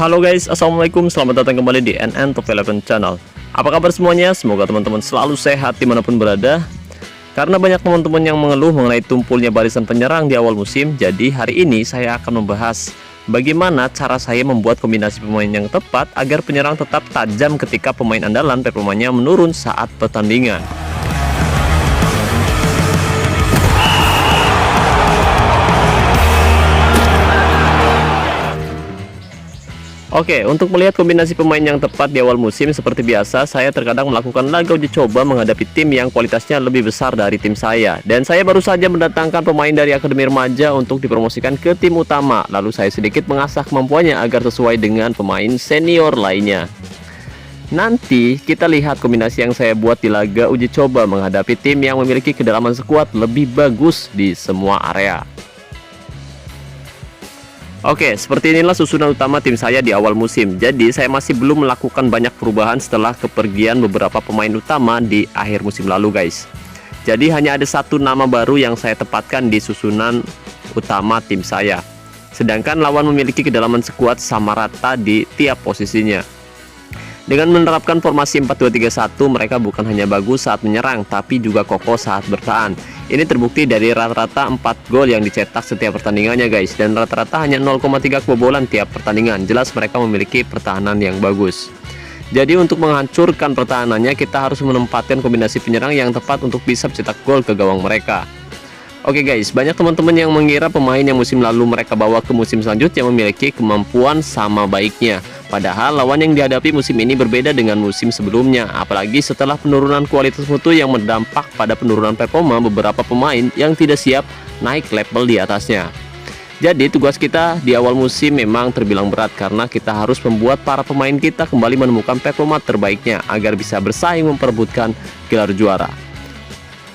Halo guys, Assalamualaikum, selamat datang kembali di NN Top 11 Channel. Apa kabar semuanya? Semoga teman-teman selalu sehat di mana pun berada. Karena banyak teman-teman yang mengeluh mengenai tumpulnya barisan penyerang di awal musim Jadi hari ini saya akan membahas Bagaimana cara saya membuat kombinasi pemain yang tepat Agar penyerang tetap tajam ketika pemain andalan performanya menurun saat pertandingan Oke, untuk melihat kombinasi pemain yang tepat di awal musim seperti biasa, saya terkadang melakukan laga uji coba menghadapi tim yang kualitasnya lebih besar dari tim saya. Dan saya baru saja mendatangkan pemain dari Akademi Remaja untuk dipromosikan ke tim utama. Lalu saya sedikit mengasah kemampuannya agar sesuai dengan pemain senior lainnya. Nanti kita lihat kombinasi yang saya buat di laga uji coba menghadapi tim yang memiliki kedalaman sekuat lebih bagus di semua area. Oke, seperti inilah susunan utama tim saya di awal musim. Jadi, saya masih belum melakukan banyak perubahan setelah kepergian beberapa pemain utama di akhir musim lalu, guys. Jadi, hanya ada satu nama baru yang saya tepatkan di susunan utama tim saya. Sedangkan lawan memiliki kedalaman sekuat sama rata di tiap posisinya. Dengan menerapkan formasi 4-2-3-1, mereka bukan hanya bagus saat menyerang, tapi juga kokoh saat bertahan. Ini terbukti dari rata-rata 4 gol yang dicetak setiap pertandingannya guys dan rata-rata hanya 0,3 kebobolan tiap pertandingan. Jelas mereka memiliki pertahanan yang bagus. Jadi untuk menghancurkan pertahanannya kita harus menempatkan kombinasi penyerang yang tepat untuk bisa cetak gol ke gawang mereka. Oke guys, banyak teman-teman yang mengira pemain yang musim lalu mereka bawa ke musim selanjutnya memiliki kemampuan sama baiknya. Padahal lawan yang dihadapi musim ini berbeda dengan musim sebelumnya, apalagi setelah penurunan kualitas mutu yang berdampak pada penurunan performa beberapa pemain yang tidak siap naik level di atasnya. Jadi tugas kita di awal musim memang terbilang berat karena kita harus membuat para pemain kita kembali menemukan performa terbaiknya agar bisa bersaing memperebutkan gelar juara.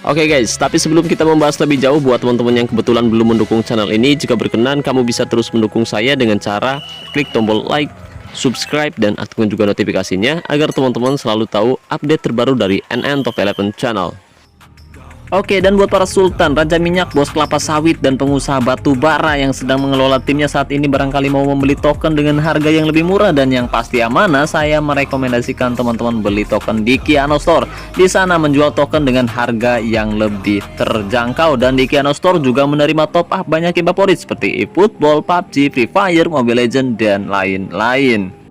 Oke okay guys, tapi sebelum kita membahas lebih jauh buat teman-teman yang kebetulan belum mendukung channel ini, jika berkenan kamu bisa terus mendukung saya dengan cara klik tombol like, subscribe dan aktifkan juga notifikasinya agar teman-teman selalu tahu update terbaru dari NN Top 11 Channel. Oke, dan buat para sultan, raja minyak, bos kelapa sawit, dan pengusaha batu bara yang sedang mengelola timnya saat ini barangkali mau membeli token dengan harga yang lebih murah dan yang pasti amanah, saya merekomendasikan teman-teman beli token di Kiano Store. Di sana menjual token dengan harga yang lebih terjangkau dan di Kiano Store juga menerima top up banyak game favorit seperti eFootball, PUBG, Free Fire, Mobile Legends, dan lain-lain.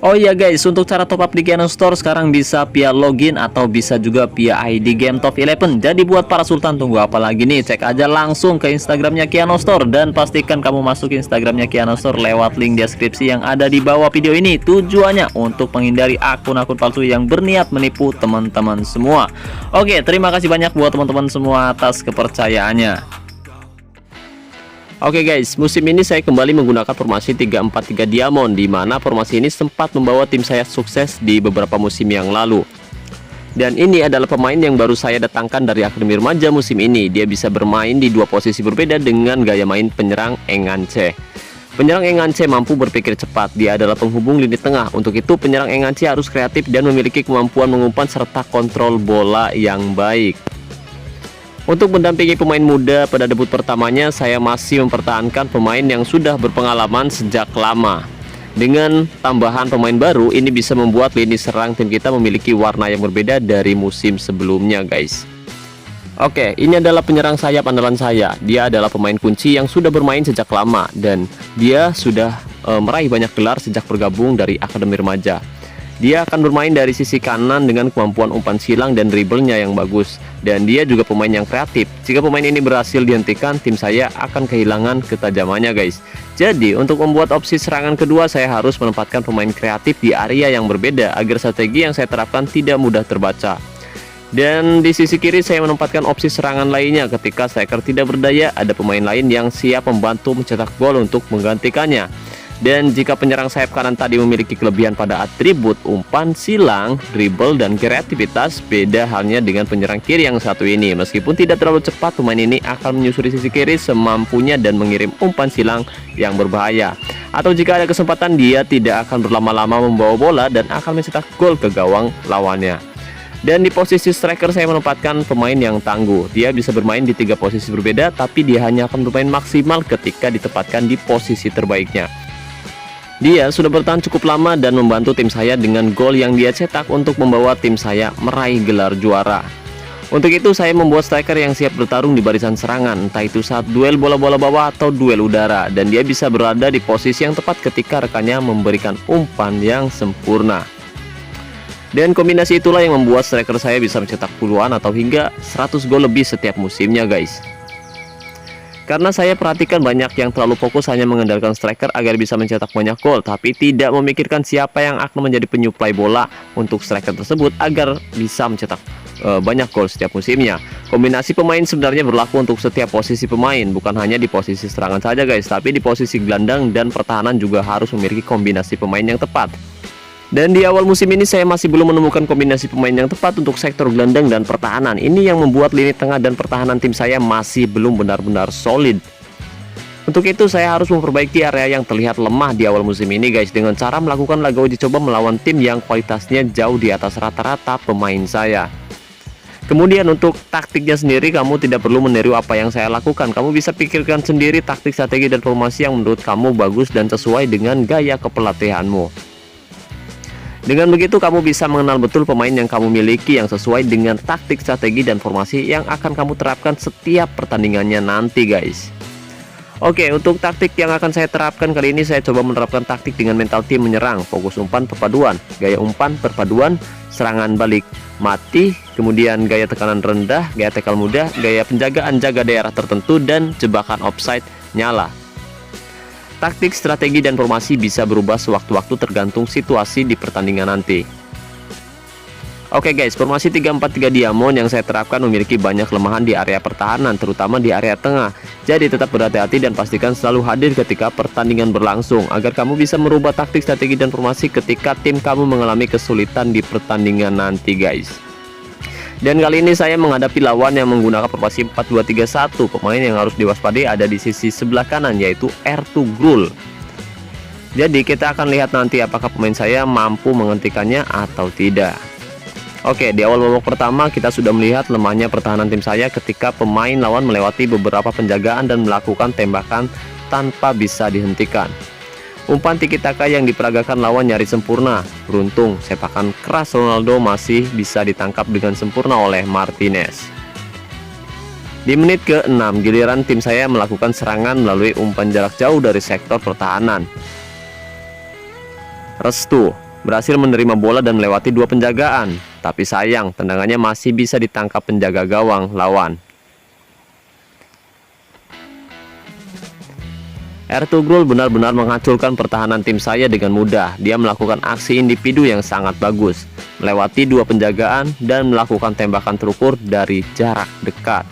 Oh iya guys, untuk cara top up di Canon Store sekarang bisa via login atau bisa juga via ID Game Top 11. Jadi buat para sultan tunggu apa lagi nih? Cek aja langsung ke Instagramnya Kiano Store dan pastikan kamu masuk Instagramnya Kiano Store lewat link deskripsi yang ada di bawah video ini. Tujuannya untuk menghindari akun-akun palsu yang berniat menipu teman-teman semua. Oke, terima kasih banyak buat teman-teman semua atas kepercayaannya. Oke okay guys, musim ini saya kembali menggunakan formasi 343 Diamond di mana formasi ini sempat membawa tim saya sukses di beberapa musim yang lalu. Dan ini adalah pemain yang baru saya datangkan dari Akademi Remaja musim ini. Dia bisa bermain di dua posisi berbeda dengan gaya main penyerang Engance. Penyerang Engance mampu berpikir cepat. Dia adalah penghubung lini tengah. Untuk itu penyerang Engance harus kreatif dan memiliki kemampuan mengumpan serta kontrol bola yang baik. Untuk mendampingi pemain muda pada debut pertamanya, saya masih mempertahankan pemain yang sudah berpengalaman sejak lama. Dengan tambahan pemain baru, ini bisa membuat lini serang tim kita memiliki warna yang berbeda dari musim sebelumnya, guys. Oke, ini adalah penyerang sayap andalan saya. Dia adalah pemain kunci yang sudah bermain sejak lama dan dia sudah e, meraih banyak gelar sejak bergabung dari Akademi Remaja. Dia akan bermain dari sisi kanan dengan kemampuan umpan silang dan dribblenya yang bagus. Dan dia juga pemain yang kreatif. Jika pemain ini berhasil dihentikan, tim saya akan kehilangan ketajamannya guys. Jadi untuk membuat opsi serangan kedua, saya harus menempatkan pemain kreatif di area yang berbeda agar strategi yang saya terapkan tidak mudah terbaca. Dan di sisi kiri saya menempatkan opsi serangan lainnya ketika striker tidak berdaya, ada pemain lain yang siap membantu mencetak gol untuk menggantikannya. Dan jika penyerang sayap kanan tadi memiliki kelebihan pada atribut umpan, silang, dribble, dan kreativitas, beda halnya dengan penyerang kiri yang satu ini. Meskipun tidak terlalu cepat, pemain ini akan menyusuri sisi kiri semampunya dan mengirim umpan silang yang berbahaya. Atau jika ada kesempatan, dia tidak akan berlama-lama membawa bola dan akan mencetak gol ke gawang lawannya. Dan di posisi striker saya menempatkan pemain yang tangguh. Dia bisa bermain di tiga posisi berbeda, tapi dia hanya akan bermain maksimal ketika ditempatkan di posisi terbaiknya. Dia sudah bertahan cukup lama dan membantu tim saya dengan gol yang dia cetak untuk membawa tim saya meraih gelar juara. Untuk itu saya membuat striker yang siap bertarung di barisan serangan, entah itu saat duel bola-bola bawah atau duel udara, dan dia bisa berada di posisi yang tepat ketika rekannya memberikan umpan yang sempurna. Dan kombinasi itulah yang membuat striker saya bisa mencetak puluhan atau hingga 100 gol lebih setiap musimnya guys. Karena saya perhatikan banyak yang terlalu fokus hanya mengandalkan striker agar bisa mencetak banyak gol, tapi tidak memikirkan siapa yang akan menjadi penyuplai bola untuk striker tersebut agar bisa mencetak e, banyak gol setiap musimnya. Kombinasi pemain sebenarnya berlaku untuk setiap posisi pemain, bukan hanya di posisi serangan saja guys, tapi di posisi gelandang dan pertahanan juga harus memiliki kombinasi pemain yang tepat. Dan di awal musim ini saya masih belum menemukan kombinasi pemain yang tepat untuk sektor gelandang dan pertahanan. Ini yang membuat lini tengah dan pertahanan tim saya masih belum benar-benar solid. Untuk itu saya harus memperbaiki area yang terlihat lemah di awal musim ini guys dengan cara melakukan laga uji coba melawan tim yang kualitasnya jauh di atas rata-rata pemain saya. Kemudian untuk taktiknya sendiri kamu tidak perlu meniru apa yang saya lakukan. Kamu bisa pikirkan sendiri taktik, strategi, dan formasi yang menurut kamu bagus dan sesuai dengan gaya kepelatihanmu. Dengan begitu kamu bisa mengenal betul pemain yang kamu miliki yang sesuai dengan taktik, strategi, dan formasi yang akan kamu terapkan setiap pertandingannya nanti guys. Oke, untuk taktik yang akan saya terapkan kali ini saya coba menerapkan taktik dengan mental tim menyerang, fokus umpan perpaduan, gaya umpan perpaduan, serangan balik mati, kemudian gaya tekanan rendah, gaya tekal mudah, gaya penjagaan jaga daerah tertentu, dan jebakan offside nyala. Taktik, strategi, dan formasi bisa berubah sewaktu-waktu tergantung situasi di pertandingan nanti. Oke guys, formasi 343 Diamond yang saya terapkan memiliki banyak kelemahan di area pertahanan, terutama di area tengah. Jadi tetap berhati-hati dan pastikan selalu hadir ketika pertandingan berlangsung, agar kamu bisa merubah taktik, strategi, dan formasi ketika tim kamu mengalami kesulitan di pertandingan nanti guys. Dan kali ini saya menghadapi lawan yang menggunakan formasi 4-2-3-1. Pemain yang harus diwaspadai ada di sisi sebelah kanan yaitu Ertugrul. Jadi kita akan lihat nanti apakah pemain saya mampu menghentikannya atau tidak. Oke, di awal babak pertama kita sudah melihat lemahnya pertahanan tim saya ketika pemain lawan melewati beberapa penjagaan dan melakukan tembakan tanpa bisa dihentikan. Umpan tiki taka yang diperagakan lawan nyari sempurna. Beruntung, sepakan keras Ronaldo masih bisa ditangkap dengan sempurna oleh Martinez. Di menit ke-6, giliran tim saya melakukan serangan melalui umpan jarak jauh dari sektor pertahanan. Restu berhasil menerima bola dan melewati dua penjagaan, tapi sayang tendangannya masih bisa ditangkap penjaga gawang lawan. Ertugrul benar-benar menghancurkan pertahanan tim saya dengan mudah. Dia melakukan aksi individu yang sangat bagus, melewati dua penjagaan dan melakukan tembakan terukur dari jarak dekat.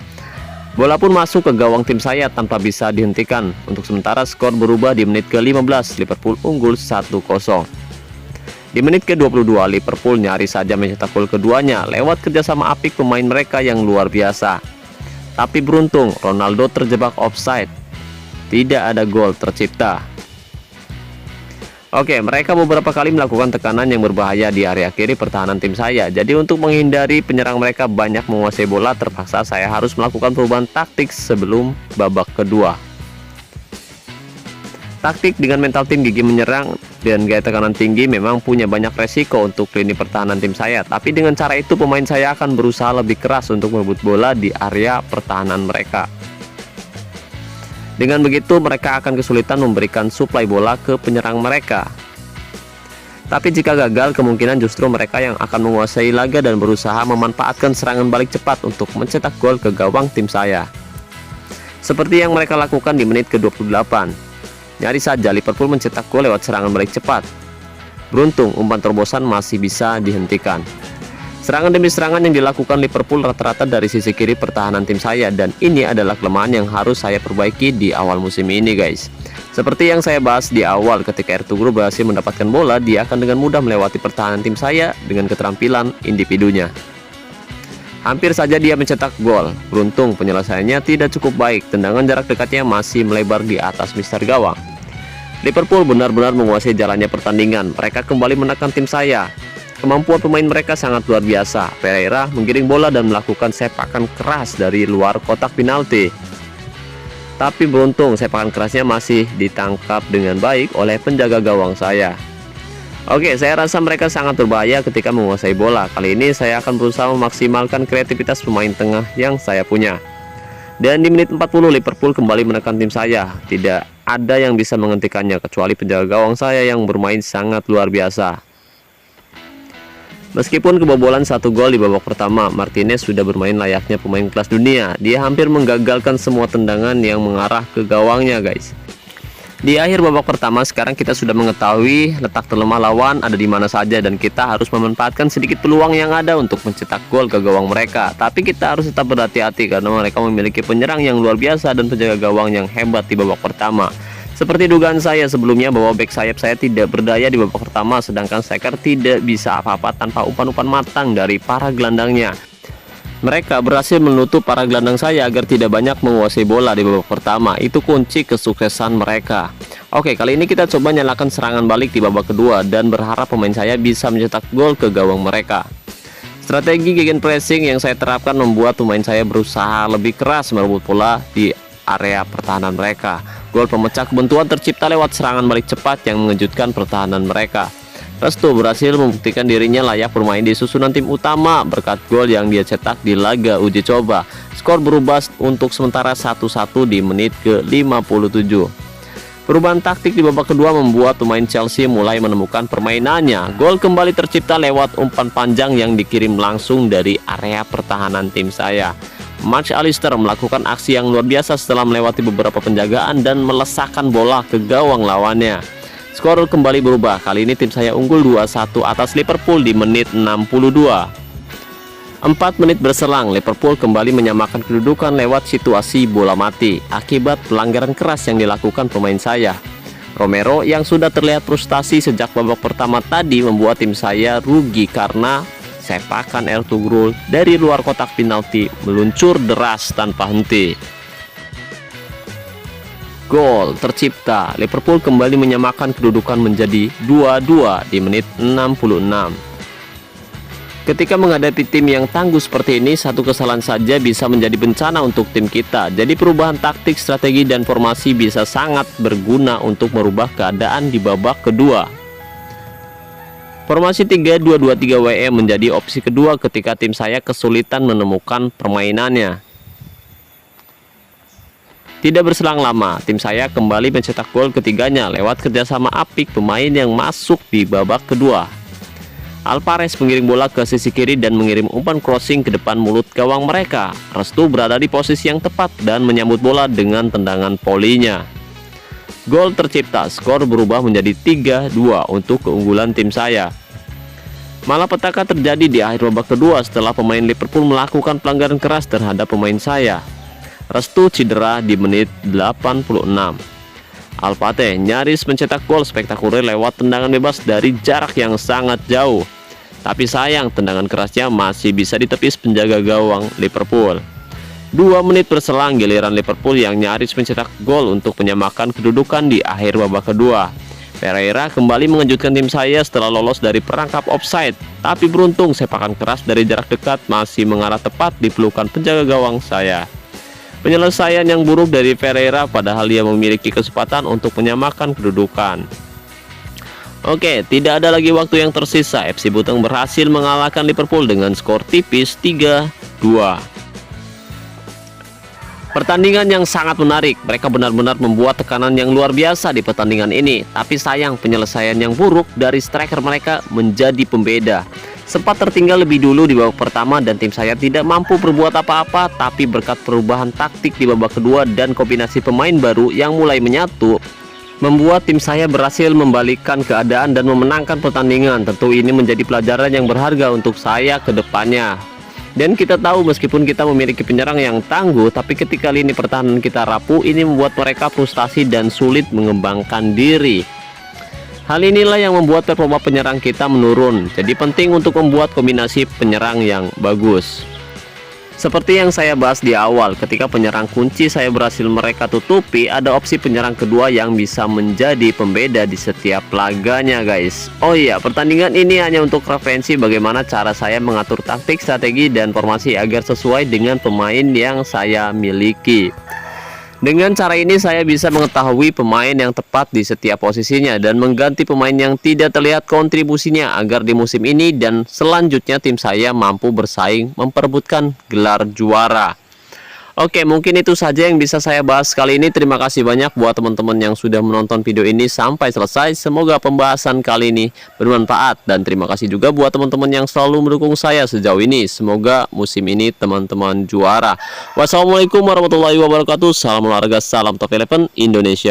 Bola pun masuk ke gawang tim saya tanpa bisa dihentikan. Untuk sementara skor berubah di menit ke-15, Liverpool unggul 1-0. Di menit ke-22, Liverpool nyaris saja mencetak gol keduanya lewat kerjasama apik pemain mereka yang luar biasa. Tapi beruntung, Ronaldo terjebak offside tidak ada gol tercipta. Oke, mereka beberapa kali melakukan tekanan yang berbahaya di area kiri pertahanan tim saya. Jadi untuk menghindari penyerang mereka banyak menguasai bola, terpaksa saya harus melakukan perubahan taktik sebelum babak kedua. Taktik dengan mental tim gigi menyerang dan gaya tekanan tinggi memang punya banyak resiko untuk lini pertahanan tim saya. Tapi dengan cara itu pemain saya akan berusaha lebih keras untuk merebut bola di area pertahanan mereka. Dengan begitu mereka akan kesulitan memberikan suplai bola ke penyerang mereka. Tapi jika gagal, kemungkinan justru mereka yang akan menguasai laga dan berusaha memanfaatkan serangan balik cepat untuk mencetak gol ke gawang tim saya. Seperti yang mereka lakukan di menit ke-28. Nyari saja Liverpool mencetak gol lewat serangan balik cepat. Beruntung umpan terobosan masih bisa dihentikan. Serangan demi serangan yang dilakukan Liverpool rata-rata dari sisi kiri pertahanan tim saya dan ini adalah kelemahan yang harus saya perbaiki di awal musim ini guys. Seperti yang saya bahas di awal ketika Ertugrul berhasil mendapatkan bola, dia akan dengan mudah melewati pertahanan tim saya dengan keterampilan individunya. Hampir saja dia mencetak gol. Beruntung penyelesaiannya tidak cukup baik. Tendangan jarak dekatnya masih melebar di atas mister gawang. Liverpool benar-benar menguasai jalannya pertandingan. Mereka kembali menekan tim saya. Kemampuan pemain mereka sangat luar biasa. Pereira menggiring bola dan melakukan sepakan keras dari luar kotak penalti. Tapi beruntung sepakan kerasnya masih ditangkap dengan baik oleh penjaga gawang saya. Oke, saya rasa mereka sangat berbahaya ketika menguasai bola. Kali ini saya akan berusaha memaksimalkan kreativitas pemain tengah yang saya punya. Dan di menit 40 Liverpool kembali menekan tim saya. Tidak ada yang bisa menghentikannya kecuali penjaga gawang saya yang bermain sangat luar biasa. Meskipun kebobolan satu gol di babak pertama, Martinez sudah bermain layaknya pemain kelas dunia. Dia hampir menggagalkan semua tendangan yang mengarah ke gawangnya, guys. Di akhir babak pertama, sekarang kita sudah mengetahui letak terlemah lawan ada di mana saja dan kita harus memanfaatkan sedikit peluang yang ada untuk mencetak gol ke gawang mereka. Tapi kita harus tetap berhati-hati karena mereka memiliki penyerang yang luar biasa dan penjaga gawang yang hebat di babak pertama. Seperti dugaan saya sebelumnya bahwa back sayap saya tidak berdaya di babak pertama sedangkan striker tidak bisa apa-apa tanpa umpan-umpan matang dari para gelandangnya. Mereka berhasil menutup para gelandang saya agar tidak banyak menguasai bola di babak pertama. Itu kunci kesuksesan mereka. Oke, kali ini kita coba nyalakan serangan balik di babak kedua dan berharap pemain saya bisa mencetak gol ke gawang mereka. Strategi gegen pressing yang saya terapkan membuat pemain saya berusaha lebih keras merebut bola di area pertahanan mereka. Gol pemecah kebentuan tercipta lewat serangan balik cepat yang mengejutkan pertahanan mereka. Restu berhasil membuktikan dirinya layak bermain di susunan tim utama berkat gol yang dia cetak di laga uji coba. Skor berubah untuk sementara 1-1 di menit ke-57. Perubahan taktik di babak kedua membuat pemain Chelsea mulai menemukan permainannya. Gol kembali tercipta lewat umpan panjang yang dikirim langsung dari area pertahanan tim saya. March Alister melakukan aksi yang luar biasa setelah melewati beberapa penjagaan dan melesakkan bola ke gawang lawannya. Skor kembali berubah, kali ini tim saya unggul 2-1 atas Liverpool di menit 62. 4 menit berselang, Liverpool kembali menyamakan kedudukan lewat situasi bola mati akibat pelanggaran keras yang dilakukan pemain saya. Romero yang sudah terlihat frustasi sejak babak pertama tadi membuat tim saya rugi karena sepakan Ertugrul dari luar kotak penalti meluncur deras tanpa henti. Gol tercipta, Liverpool kembali menyamakan kedudukan menjadi 2-2 di menit 66. Ketika menghadapi tim yang tangguh seperti ini, satu kesalahan saja bisa menjadi bencana untuk tim kita. Jadi perubahan taktik, strategi, dan formasi bisa sangat berguna untuk merubah keadaan di babak kedua. Formasi 3-2-2-3 WE menjadi opsi kedua ketika tim saya kesulitan menemukan permainannya. Tidak berselang lama, tim saya kembali mencetak gol ketiganya lewat kerjasama apik pemain yang masuk di babak kedua. Alvarez mengirim bola ke sisi kiri dan mengirim umpan crossing ke depan mulut gawang mereka. Restu berada di posisi yang tepat dan menyambut bola dengan tendangan polinya. Gol tercipta, skor berubah menjadi 3-2 untuk keunggulan tim saya. Malah petaka terjadi di akhir babak kedua setelah pemain Liverpool melakukan pelanggaran keras terhadap pemain saya. Restu cedera di menit 86. Alpate nyaris mencetak gol spektakuler lewat tendangan bebas dari jarak yang sangat jauh. Tapi sayang tendangan kerasnya masih bisa ditepis penjaga gawang Liverpool. Dua menit berselang giliran Liverpool yang nyaris mencetak gol untuk menyamakan kedudukan di akhir babak kedua. Pereira kembali mengejutkan tim saya setelah lolos dari perangkap offside. Tapi beruntung sepakan keras dari jarak dekat masih mengarah tepat di pelukan penjaga gawang saya. Penyelesaian yang buruk dari Pereira padahal dia memiliki kesempatan untuk menyamakan kedudukan. Oke, tidak ada lagi waktu yang tersisa. FC Buteng berhasil mengalahkan Liverpool dengan skor tipis 3-2. Pertandingan yang sangat menarik, mereka benar-benar membuat tekanan yang luar biasa di pertandingan ini. Tapi sayang penyelesaian yang buruk dari striker mereka menjadi pembeda. Sempat tertinggal lebih dulu di babak pertama dan tim saya tidak mampu berbuat apa-apa. Tapi berkat perubahan taktik di babak kedua dan kombinasi pemain baru yang mulai menyatu, membuat tim saya berhasil membalikkan keadaan dan memenangkan pertandingan. Tentu ini menjadi pelajaran yang berharga untuk saya ke depannya. Dan kita tahu meskipun kita memiliki penyerang yang tangguh, tapi ketika lini pertahanan kita rapuh, ini membuat mereka frustasi dan sulit mengembangkan diri. Hal inilah yang membuat performa penyerang kita menurun. Jadi penting untuk membuat kombinasi penyerang yang bagus. Seperti yang saya bahas di awal, ketika penyerang kunci saya berhasil mereka tutupi, ada opsi penyerang kedua yang bisa menjadi pembeda di setiap laganya guys. Oh iya, pertandingan ini hanya untuk referensi bagaimana cara saya mengatur taktik, strategi, dan formasi agar sesuai dengan pemain yang saya miliki. Dengan cara ini saya bisa mengetahui pemain yang tepat di setiap posisinya dan mengganti pemain yang tidak terlihat kontribusinya agar di musim ini dan selanjutnya tim saya mampu bersaing memperebutkan gelar juara. Oke, mungkin itu saja yang bisa saya bahas kali ini. Terima kasih banyak buat teman-teman yang sudah menonton video ini sampai selesai. Semoga pembahasan kali ini bermanfaat dan terima kasih juga buat teman-teman yang selalu mendukung saya sejauh ini. Semoga musim ini teman-teman juara. Wassalamualaikum warahmatullahi wabarakatuh. Salam olahraga, salam top 11 Indonesia.